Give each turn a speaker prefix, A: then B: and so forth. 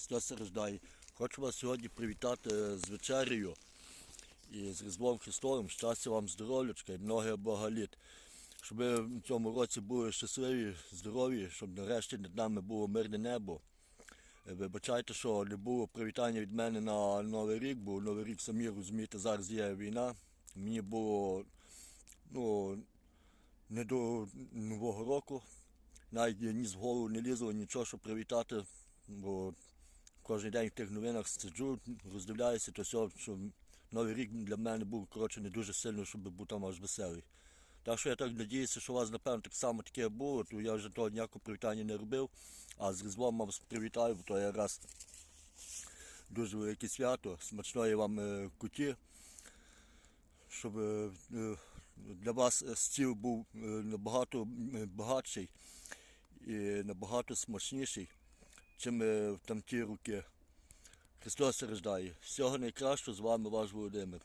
A: Христос. Хочу вас сьогодні привітати з вечерею і з Різдвом Христовим. Щастя вам, здоров'ячка і многе Бога. Щоб ви в цьому році були щасливі, здорові, щоб нарешті над нами було мирне небо. Е, Вибачайте, що не було привітання від мене на Новий рік, бо Новий рік, самі розумієте, зараз є війна. Мені було ну, не до Нового року. Навіть ні з голову не лізло нічого, щоб привітати, бо кожен день в тих новинах сиджу, роздивляюся, то все, що Новий рік для мене був коротше, не дуже сильно, щоб був там аж веселий. Так що я так надіюся, що у вас, напевно, так само таке було, то я вже того ніякого привітання не робив, а з Різдвом вас привітаю, бо то я раз дуже велике свято, смачної вам е, куті, щоб е, е, для вас стіл був набагато багатший і набагато смачніший, чим е, в тамті руки. Христос рождає. Всього найкращого з вами ваш Володимир.